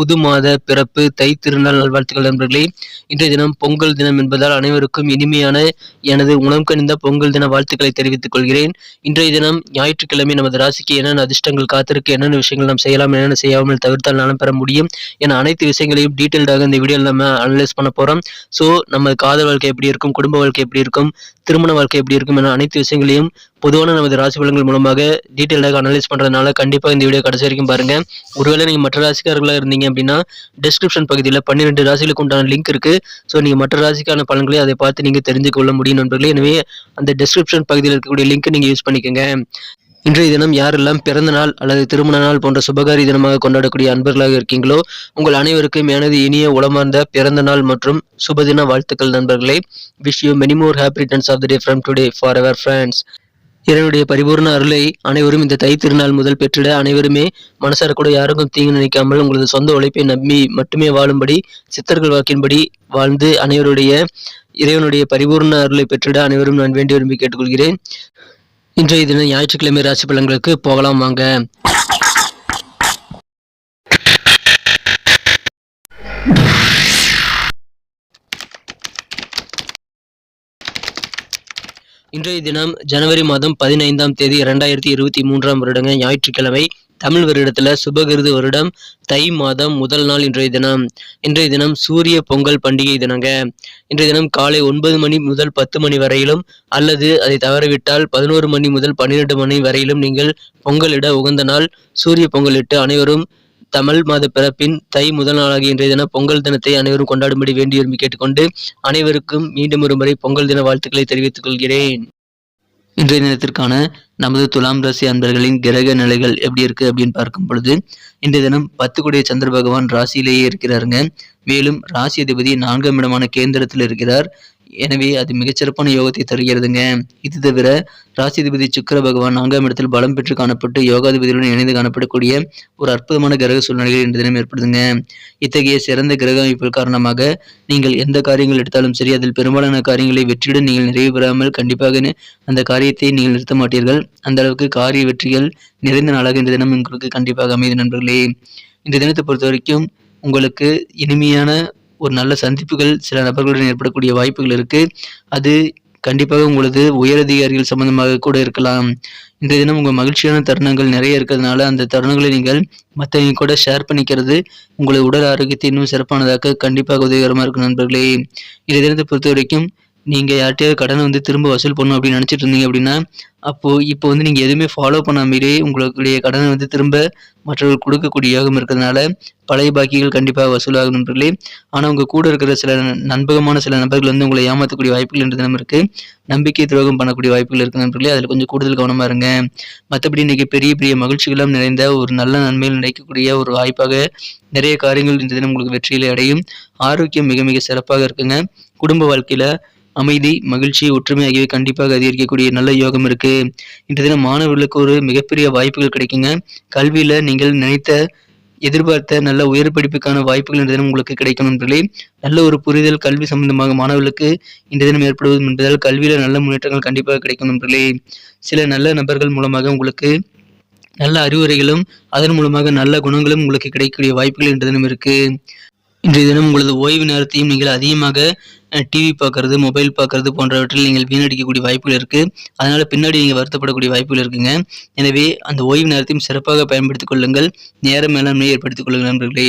புது மாத பிறப்பு தை திருநாள் நல்வாழ்த்துக்கள் நண்பர்களே. இன்றைய தினம் பொங்கல் தினம் என்பதால் அனைவருக்கும் இனிமையான எனது உணவு கணிந்த பொங்கல் தின வாழ்த்துக்களை தெரிவித்துக் கொள்கிறேன். இன்றைய தினம் ஞாயிற்றுக்கிழமை நமது ராசிக்கு என்னென்ன அதிர்ஷ்டங்கள் காத்திருக்கு என்னென்ன விஷயங்கள் நாம் செய்யலாம் என்னென்ன செய்யாமல் தவிர்த்தால் நலம் பெற முடியும் என அனைத்து விஷயங்களையும் டீட்டெயில்டாக இந்த வீடியோவில் நம்ம அனலைஸ் பண்ண போகிறோம் ஸோ நம்ம காதல் வாழ்க்கை எப்படி இருக்கும் குடும்ப வாழ்க்கை எப்படி இருக்கும் திருமண வாழ்க்கை எப்படி இருக்கும் என அனைத்து விஷயங்களையும் பொதுவான நமது ராசி பலன்கள் மூலமாக டீட்டெயில்டாக அனலைஸ் பண்ணுறதுனால கண்டிப்பாக இந்த வீடியோ கடைசி வரைக்கும் பாருங்க. ஒருவேளை நீங்கள் மற்ற ராசிக்காரர்களாக இருந்தீங்க அப்படின்னா டிஸ்கிரிப்ஷன் பகுதியில் பன்னிரெண்டு ராசிகளுக்கு உண்டான லிங்க் இருக்கு. ஸோ நீங்கள் மற்ற ராசிக்கான பலன்களை அதை பார்த்து நீங்கள் தெரிஞ்சு கொள்ள முடியும் நண்பர்களே. எனவே அந்த டிஸ்கிரிப்ஷன் பகுதியில் இருக்கக்கூடிய லிங்க் நீங்கள் யூஸ் பண்ணிக்கோங்க. இன்றைய தினம் யாரெல்லாம் பிறந்த நாள் அல்லது திருமண நாள் போன்ற சுபகாரி தினமாக கொண்டாடக்கூடிய அன்பர்களாக இருக்கீங்களோ உங்கள் அனைவருக்கும் எனது இனிய உளமார்ந்த பிறந்த நாள் மற்றும் சுபதின வாழ்த்துக்கள் நண்பர்களே. Wish you many more happy returns of the day from today for our friends இறைவனுடைய பரிபூர்ண அருளை அனைவரும் இந்த தை திருநாள் முதல் பெற்றிட அனைவருமே மனசார கூட யாருக்கும் தீங்கு நினைக்காமல் உங்களது சொந்த உழைப்பை நம்பி மட்டுமே வாழும்படி சித்தர்கள் வாக்கின்படி வாழ்ந்து அனைவருடைய இறைவனுடைய பரிபூர்ண அருளை பெற்றிட அனைவரும் நான் வேண்டி விரும்பி கேட்டுக்கொள்கிறேன். இன்றைய தினம் ஞாயிற்றுக்கிழமை ராசி பலன்களுக்கு போகலாம் வாங்க. இன்றைய தினம் ஜனவரி மாதம் பதினைந்தாம் தேதி இரண்டாயிரத்தி இருபத்தி மூன்றாம் வருடங்க ஞாயிற்றுக்கிழமை தமிழ் வருடத்துல சுபகிருது வருடம் தை மாதம் முதல் நாள் இன்றைய தினம். இன்றைய தினம் சூரிய பொங்கல் பண்டிகை தினங்க. இன்றைய தினம் காலை ஒன்பது மணி முதல் பத்து மணி வரையிலும் அல்லது அதை தவறவிட்டால் பதினோரு மணி முதல் பன்னிரெண்டு மணி வரையிலும் நீங்கள் பொங்கலிட உகந்த நாள் சூரிய பொங்கலிட்டு அனைவரும் தமிழ் மாத பிறப்பின் தை முதல் நாளாகிய இன்றைய தினம் பொங்கல் தினத்தை அனைவரும் கொண்டாடும்படி வேண்டி விரும்பி கேட்டுக்கொண்டு அனைவருக்கும் மீண்டும் ஒரு முறை பொங்கல் தின வாழ்த்துக்களை தெரிவித்துக் கொள்கிறேன். இன்றைய தினத்திற்கான நமது துலாம் ராசி அன்பர்களின் கிரக நிலைகள் எப்படி இருக்கு அப்படின்னு பார்க்கும் பொழுது இன்றைய தினம் பத்து கூடிய சந்திர பகவான் ராசியிலேயே இருக்கிறாருங்க. மேலும் ராசி அதிபதி நான்காம் இடமான கேந்திரத்தில் இருக்கிறார். எனவே அது மிகச்சிறப்பான யோகத்தை தருகிறதுங்க. இது தவிர ராசிதிபதி சுக்கர பகவான் நான்காம் இடத்தில் பலம் பெற்று காணப்பட்டு யோகாதிபதியுடன் இணைந்து காணப்படக்கூடிய ஒரு அற்புதமான கிரக சூழ்நிலைகள் இன்று தினம் ஏற்படுதுங்க. இத்தகைய சிறந்த கிரக அமைப்புகள் காரணமாக நீங்கள் எந்த காரியங்கள் எடுத்தாலும் சரி அதில் பெரும்பாலான காரியங்களை வெற்றியுடன் நீங்கள் நிறைவு பெறாமல் கண்டிப்பாக அந்த காரியத்தை நீங்கள் நிறுத்த மாட்டீர்கள். அந்த அளவுக்கு காரிய வெற்றிகள் நிறைந்த நாளாக இந்த தினம் உங்களுக்கு கண்டிப்பாக அமைது நண்பர்களே. இந்த தினத்தை பொறுத்த வரைக்கும் உங்களுக்கு இனிமையான ஒரு நல்ல சந்திப்புகள் சில நபர்களுடன் ஏற்படக்கூடிய வாய்ப்புகள் இருக்கு. அது கண்டிப்பாக உங்களது உயரதிகாரிகள் சம்பந்தமாக கூட இருக்கலாம். இன்றைய தினம் உங்கள் மகிழ்ச்சியான தருணங்கள் நிறைய இருக்கிறதுனால அந்த தருணங்களை நீங்கள் மற்றவங்க கூட ஷேர் பண்ணிக்கிறது உங்களது உடல் ஆரோக்கியத்தை இன்னும் சிறப்பானதாக கண்டிப்பாக உதவிகரமாக இருக்கும் நண்பர்களே. இன்றைய தினத்தை பொறுத்த வரைக்கும் நீங்கள் யார்கிட்டயாவது கடனை வந்து திரும்ப வசூல் பண்ணணும் அப்படின்னு நினச்சிட்டு இருந்தீங்க அப்படின்னா அப்போது இப்போ வந்து நீங்கள் எதுவுமே ஃபாலோ பண்ணாமலே உங்களுடைய கடனை வந்து திரும்ப மற்றவர்கள் கொடுக்கக்கூடிய யோகம் இருக்கிறதுனால பழைய பாக்கிகள் கண்டிப்பாக வசூலாகும் நண்பர்களே. ஆனால் உங்கள் கூட இருக்கிற சில நண்பகமான சில நபர்கள் வந்து உங்களை ஏமாற்றக்கூடிய வாய்ப்புகள் என்று தினம் இருக்குது நம்பிக்கை துரோகம் பண்ணக்கூடிய வாய்ப்புகள் இருக்குது நண்பர்களே. அதில் கொஞ்சம் கூடுதல் கவனமாக இருங்க. மற்றபடி இன்றைக்கி பெரிய பெரிய மகிழ்ச்சிகளும் நிறைந்த ஒரு நல்ல நன்மையில் நினைக்கக்கூடிய ஒரு வாய்ப்பாக நிறைய காரியங்கள் இந்த தினம் உங்களுக்கு வெற்றியில் அடையும். ஆரோக்கியம் மிக மிக சிறப்பாக இருக்குங்க. குடும்ப வாழ்க்கையில் அமைதி மகிழ்ச்சி ஒற்றுமை ஆகியவை கண்டிப்பாக அதிகரிக்கக்கூடிய நல்ல யோகம் இருக்கு. இன்றைய தினம் மாணவர்களுக்கு ஒரு மிகப்பெரிய வாய்ப்புகள் கிடைக்குங்க. கல்வியில நீங்கள் நினைத்த எதிர்பார்த்த நல்ல உயர் படிப்புக்கான வாய்ப்புகள் இந்த தினம் உங்களுக்கு கிடைக்கும் என்பதிலே நல்ல ஒரு புரிதல் கல்வி சம்பந்தமாக மாணவர்களுக்கு இந்த தினம் ஏற்படுவது என்பதால் கல்வியில நல்ல முன்னேற்றங்கள் கண்டிப்பாக கிடைக்கும் என்பதிலே சில நல்ல நபர்கள் மூலமாக உங்களுக்கு நல்ல அறிவுரைகளும் அதன் மூலமாக நல்ல குணங்களும் உங்களுக்கு கிடைக்கக்கூடிய வாய்ப்புகள் இன்றைய தினம் இருக்கு. இன்றைய தினம் உங்களது ஓய்வு நேரத்தையும் நீங்கள் அதிகமாக டிவி பார்க்குறது மொபைல் பார்க்குறது போன்றவற்றில் நீங்கள் வீணடிக்கக்கூடிய வாய்ப்புகள் இருக்குது அதனால் பின்னாடி நீங்கள் வருத்தப்படக்கூடிய வாய்ப்புகள் இருக்குங்க. எனவே அந்த ஓய்வு நேரத்தையும் சிறப்பாக பயன்படுத்திக் கொள்ளுங்கள். நேர மேலாண்மை ஏற்படுத்திக் கொள்ளுங்கள் நண்பர்களே.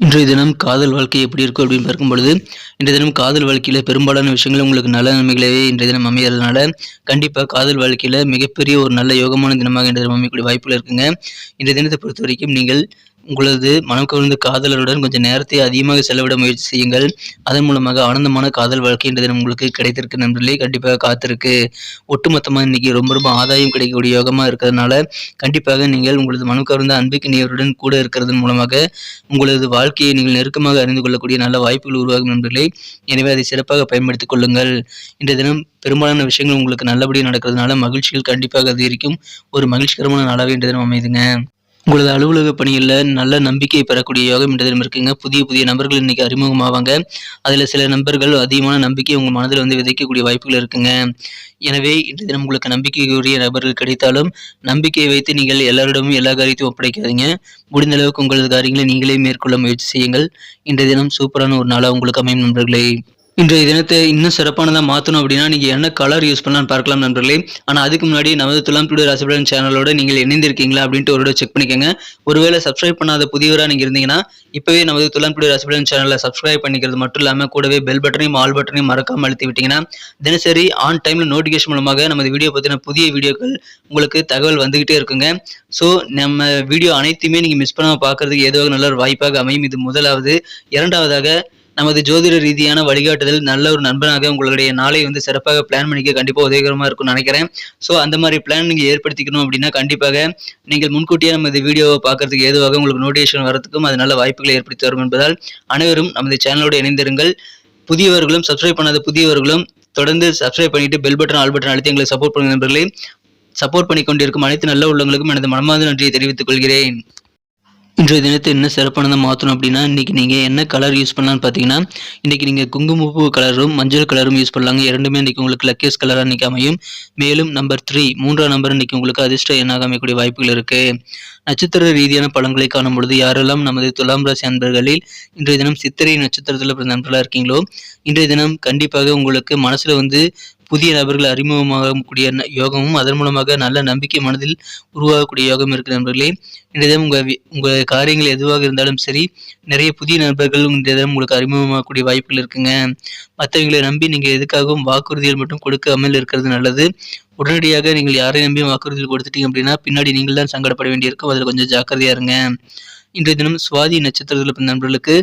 இன்றைய தினம் காதல் வாழ்க்கை எப்படி இருக்கும் அப்படின்னு பார்க்கும் பொழுது இன்றைய தினம் காதல் வாழ்க்கையில் பெரும்பாலான விஷயங்கள் உங்களுக்கு நல்ல நன்மைகளே இன்றைய தினம் அமையறதுனால கண்டிப்பாக காதல் வாழ்க்கையில் மிகப்பெரிய ஒரு நல்ல யோகமான தினமாக இன்றைய தினம் அமையக்கூடிய வாய்ப்புகள் இருக்குங்க. இன்றைய தினத்தை பொறுத்த வரைக்கும் நீங்கள் உங்களது மனம் கவர்ந்த காதலருடன் கொஞ்சம் நேரத்தை அதிகமாக செலவிட முயற்சி செய்யுங்கள். அதன் மூலமாக ஆனந்தமான காதல் வாழ்க்கை என்ற தினம் உங்களுக்கு கிடைத்திருக்கு. நண்பர்களே கண்டிப்பாக காத்திருக்கு. ஒட்டுமொத்தமாக இன்னைக்கு ரொம்ப ரொம்ப ஆதாயம் கிடைக்கக்கூடிய யோகமாக இருக்கிறதுனால கண்டிப்பாக நீங்கள் உங்களது மனம் கவர்ந்த அன்புக்கு நேருடன் கூட இருக்கிறதன் மூலமாக உங்களது வாழ்க்கையை நீங்கள் நெருக்கமாக அறிந்து கொள்ளக்கூடிய நல்ல வாய்ப்புகள் உருவாகும் நண்பர்களே. எனவே அதை சிறப்பாக பயன்படுத்திக் கொள்ளுங்கள். இன்றைய தினம் பெரும்பாலான விஷயங்கள் உங்களுக்கு நல்லபடியாக நடக்கிறதுனால மகிழ்ச்சிகள் கண்டிப்பாக அதிகரிக்கும். ஒரு மகிழ்ச்சிகரமான நாளாக இன்றைய தினம் அமைதுங்க. உங்களது அலுவலக பணியில் நல்ல நம்பிக்கை பெறக்கூடிய யோகம் இன்றைய தினம் இருக்குங்க. புதிய புதிய நபர்கள் இன்றைக்கி அறிமுகமாவாங்க. அதில் சில நபர்கள் அதிகமான நம்பிக்கை உங்கள் மனதில் வந்து விதைக்கக்கூடிய வாய்ப்புகள் இருக்குங்க. எனவே இன்றைய தினம் உங்களுக்கு நம்பிக்கைக்குரிய நபர்கள் கிடைத்தாலும் நம்பிக்கையை வைத்து நீங்கள் எல்லாரிடமும் எல்லா காரியத்தையும் ஒப்படைக்காதீங்க. முடிந்த அளவுக்கு உங்களது காரியங்களை நீங்களே மேற்கொள்ள முயற்சி செய்யுங்கள். இன்றைய தினம் சூப்பரான ஒரு நாளாக உங்களுக்கு அமையும் நண்பர்களே. இன்றைய தினத்தை இன்னும் சிறப்பானதாக மாற்றணும் அப்படின்னா நீங்கள் என்ன கலர் யூஸ் பண்ணலாம்னு பார்க்கலாம் நண்பர்களே. ஆனால் அதுக்கு முன்னாடி நமது துலாம் டுடே ராசிபலன் சேனலோட நீங்கள் இணைந்திருக்கீங்களா அப்படின்ட்டு ஒரு செக் பண்ணிக்கோங்க. ஒருவேளை சப்ஸ்கிரைப் பண்ணாத புதியவராக நீங்கள் இருந்தீங்கன்னா இப்போவே நமது துலாம் டுடே ராசிபலன் சேனலை சப்ஸ்கிரைப் பண்ணிக்கிறது மட்டும் இல்லாமல் கூடவே பெல் பட்டனையும் ஆல் பட்டனையும் மறக்காமல் அழுத்தி விட்டீங்கன்னா தினசரி ஆன் டைமில் நோட்டிஃபிகேஷன் மூலமாக நமது வீடியோ பற்றின புதிய வீடியோக்கள் உங்களுக்கு தகவல் வந்துகிட்டே இருக்குங்க. ஸோ நம்ம வீடியோ அனைத்தையுமே நீங்கள் மிஸ் பண்ணாமல் பார்க்கறதுக்கு ஏதோ நல்ல ஒரு வாய்ப்பாக அமையும். இது முதலாவது. இரண்டாவதாக நமது ஜோதிட ரீதியான வழிகாட்டுதல் நல்ல ஒரு நண்பனாக உங்களுடைய நாளை வந்து சிறப்பாக பிளான் பண்ணிக்க கண்டிப்பாக உதவிகரமாக இருக்கும்னு நினைக்கிறேன். ஸோ அந்த மாதிரி பிளான் நீங்கள் ஏற்படுத்திக்கணும் அப்படின்னா கண்டிப்பாக நீங்கள் முன்கூட்டியே நமது வீடியோவை பார்க்கறதுக்கு ஏதுவாக உங்களுக்கு நோட்டிஃபிகேஷன் வரதுக்கும் அது நல்ல வாய்ப்புகளை ஏற்படுத்தி தரும் என்பதால் அனைவரும் நமது சேனலோடு இணைந்திருங்கள். புதியவர்களும் சப்ஸ்கிரைப் பண்ணாத புதியவர்களும் தொடர்ந்து சப்ஸ்கிரைப் பண்ணிட்டு பெல் பட்டன் ஆல் பட்டன் அழுத்தி எங்களை சப்போர்ட் பண்ணுங்க நண்பர்களே. சப்போர்ட் பண்ணி கொண்டிருக்கும் அனைத்து நல்ல உள்ளங்களுக்கும் எனது மனமார்ந்த நன்றியை தெரிவித்துக் கொள்கிறேன். இன்றைய தினத்தை என்ன சிறப்பானதாக மாற்றணும் அப்படின்னா இன்றைக்கி நீங்கள் என்ன கலர் யூஸ் பண்ணலான்னு பார்த்தீங்கன்னா இன்றைக்கி நீங்கள் குங்குமப்பூ கலரும் மஞ்சள் கலரும் யூஸ் பண்ணலாங்க. இரண்டுமே இன்றைக்கி உங்களுக்கு லக்கேஸ் கலராக இன்றைக்கி அமையும். மேலும் நம்பர் த்ரீ மூன்றாம் நம்பர் இன்றைக்கி உங்களுக்கு அதிர்ஷ்ட எண்ணாக அமையக்கூடிய வாய்ப்புகள் இருக்குது நட்சத்திர ரீதியான பழங்களை காணும் பொழுது யாரெல்லாம் நமது துலாம் ராசி அன்பர்களில் இன்றைய தினம் சித்திரை நட்சத்திரத்தில் பிறந்த நண்பர்களாக இருக்கீங்களோ இன்றைய தினம் கண்டிப்பாக உங்களுக்கு மனசில் வந்து புதிய நபர்கள் அறிமுகமாகக்கூடிய யோகமும் அதன் மூலமாக நல்ல நம்பிக்கை மனதில் உருவாகக்கூடிய யோகம் இருக்கு நண்பர்களே. இன்றைய தினம் உங்கள் உங்கள் காரியங்கள் எதுவாக இருந்தாலும் சரி நிறைய புதிய நண்பர்கள் இன்றைய தினம் உங்களுக்கு அறிமுகமாகக்கூடிய வாய்ப்புகள் இருக்குங்க. மற்றவங்களை நம்பி நீங்கள் எதுக்காகவும் வாக்குறுதிகள் மட்டும் கொடுக்காமல் இருக்கிறது நல்லது. உடனடியாக நீங்கள் யாரை நம்பியும் வாக்குறுதிகள் கொடுத்துட்டீங்க அப்படின்னா பின்னாடி நீங்கள் தான் சங்கடப்பட வேண்டியிருக்கும். அதில் கொஞ்சம் ஜாக்கிரதையாக இருங்க. இன்றைய தினம் சுவாதி நட்சத்திரத்தில் பிறந்த நண்பர்களுக்கு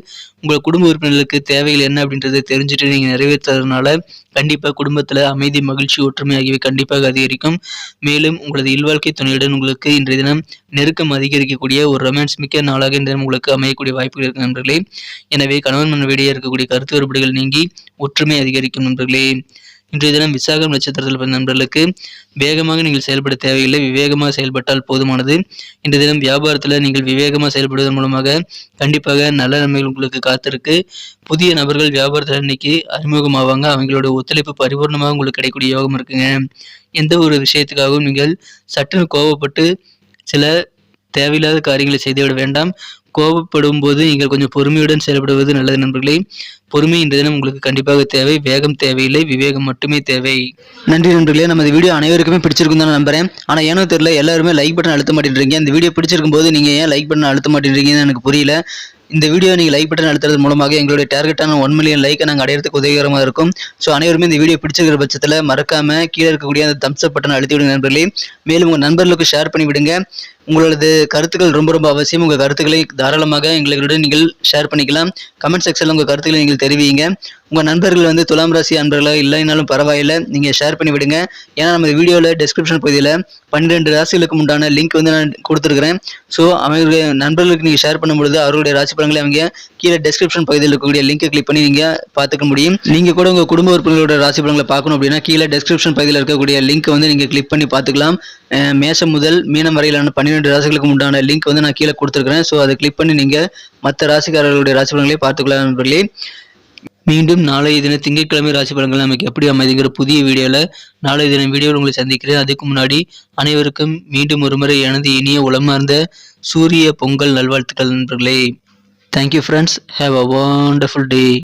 உங்கள் குடும்ப உறுப்பினர்களுக்கு தேவைகள் என்ன அப்படின்றத தெரிஞ்சுட்டு நீங்கள் நிறைவேற்றுறதுனால கண்டிப்பாக குடும்பத்தில் அமைதி மகிழ்ச்சி ஒற்றுமை ஆகியவை கண்டிப்பாக அதிகரிக்கும். மேலும் உங்களது இல்வாழ்க்கை துணையுடன் உங்களுக்கு இன்றைய தினம் நெருக்கம் அதிகரிக்கக்கூடிய ஒரு ரொமான்ஸ் மிக்க நாளாக இந்த தினம் உங்களுக்கு அமையக்கூடிய வாய்ப்புகள் இருக்கும் நண்பர்களே. எனவே கணவன் மனைவிடையே இருக்கக்கூடிய கருத்து வேறுபாடுகள் நீங்கி ஒற்றுமை அதிகரிக்கும் நண்பர்களே. இன்றைய தினம் விசாகம் நட்சத்திரத்தில் பிறந்த நண்பர்களுக்கு வேகமாக நீங்கள் செயல்பட தேவையில்லை விவேகமாக செயல்பட்டால் போதுமானது. இன்றைய தினம் வியாபாரத்தில் நீங்கள் விவேகமாக செயல்படுவதன் மூலமாக கண்டிப்பாக நல்ல நன்மைகள் உங்களுக்கு காத்திருக்கு. புதிய நபர்கள் வியாபாரத்தில் இன்னைக்கு அறிமுகமாவாங்க. அவங்களோட ஒத்துழைப்பு பரிபூர்ணமாக உங்களுக்கு கிடைக்கக்கூடிய யோகம் இருக்குங்க. எந்த ஒரு விஷயத்துக்காகவும் நீங்கள் சட்டுன்னு கோவப்பட்டு சில தேவையில்லாத காரியங்களை செய்துவிட வேண்டாம். கோபப்படும் போது நீங்கள் கொஞ்சம் பொறுமையுடன் செயல்படுவது நல்லது நண்பர்களே. பொறுமை இந்த தினம் உங்களுக்கு கண்டிப்பாக தேவை. வேகம் தேவையில்லை. விவேகம் மட்டுமே தேவை. நன்றி நண்பர்களே. நமது வீடியோ அனைவருக்குமே பிடிச்சிருக்கும் தான் நம்புறேன். ஆனால் ஏனோ தெரியல எல்லாருமே லைக் பட்டன் அழுத்த மாட்டேன்றீங்க. இந்த வீடியோ பிடிச்சிருக்கும் போது நீங்கள் ஏன் லைக் பட்டன் அழுத்த மாட்டேன்றீங்கன்னு எனக்கு புரியல. இந்த வீடியோ நீங்கள் லைக் பட்டன் அழுத்துறது மூலமாக எங்களுடைய டார்கெட்டான ஒன் மில்லியன் லைக்கை நாங்கள் அடையிறதுக்கு உதவிகரமாக இருக்கும். ஸோ அனைவருமே இந்த வீடியோ பிடிச்சிருக்கிற பட்சத்தில் மறக்காமல் கீழே இருக்கக்கூடிய அந்த தம்ஸ் அப் பட்டன் அழுத்தி விடுங்க நண்பர்களே. மேலும் உங்கள் நண்பர்களுக்கு ஷேர் பண்ணி விடுங்க உங்களது கருத்துக்கள் ரொம்ப ரொம்ப அவசியம். உங்கள் கருத்துக்களை தாராளமாக எங்களுடன் நீங்கள் ஷேர் பண்ணிக்கலாம். கமெண்ட் செக்ஷனில் உங்கள் கருத்துக்களை நீங்கள் தெரிவிங்க. உங்கள் நண்பர்கள் வந்து துலாம் ராசி அன்பர்களாக இல்லைனாலும் பரவாயில்லை. நீங்கள் ஷேர் பண்ணி விடுங்க. ஏன்னா நம்ம வீடியோவில் டெஸ்கிரிப்ஷன் பகுதியில் பன்னிரெண்டு ராசிகளுக்கு உண்டான லிங்க் வந்து நான் கொடுத்துருக்குறேன். ஸோ அவங்களுடைய நண்பர்களுக்கு நீங்கள் ஷேர் பண்ணும்பொழுது அவருடைய ராசி பலன்களை அவங்க கீழே டெஸ்கிரிப்ஷன் பகுதியில் இருக்கக்கூடிய லிங்கை கிளிக் பண்ணி நீங்கள் பார்த்துக்க முடியும். நீங்கள் கூட உங்கள் குடும்ப உறுப்பினர்களோட ராசி பலன்களை பார்க்கணும் அப்படின்னா கீழே டெஸ்கிரிப்ஷன் பகுதியில் இருக்கக்கூடிய லிங்க் வந்து நீங்கள் கிளிக் பண்ணி பார்த்துக்கலாம். மேசம் முதல் மீனம் வரையிலான பன்னிரெண்டு ராசிகளுக்கு உண்டான லிங்க் வந்து நான் கீழே கொடுத்துருக்கிறேன். ஸோ அதை கிளிக் பண்ணி நீங்கள் மற்ற ராசிக்காரர்களுடைய ராசி பலன்களை பார்த்துக்கலாம் நண்பர்களே. மீண்டும் நாளைய தினம் திங்கட்கிழமை ராசி பலன்கள் நமக்கு எப்படி அமைதிங்கிற புதிய வீடியோவில் நாளைய தினம் வீடியோவில் உங்களை சந்திக்கிறேன். அதுக்கு முன்னாடி அனைவருக்கும் மீண்டும் ஒருமுறை எனது இனிய உளமார்ந்த சூரிய பொங்கல் நல்வாழ்த்துக்கள் நண்பர்களே. Thank you friends have a wonderful day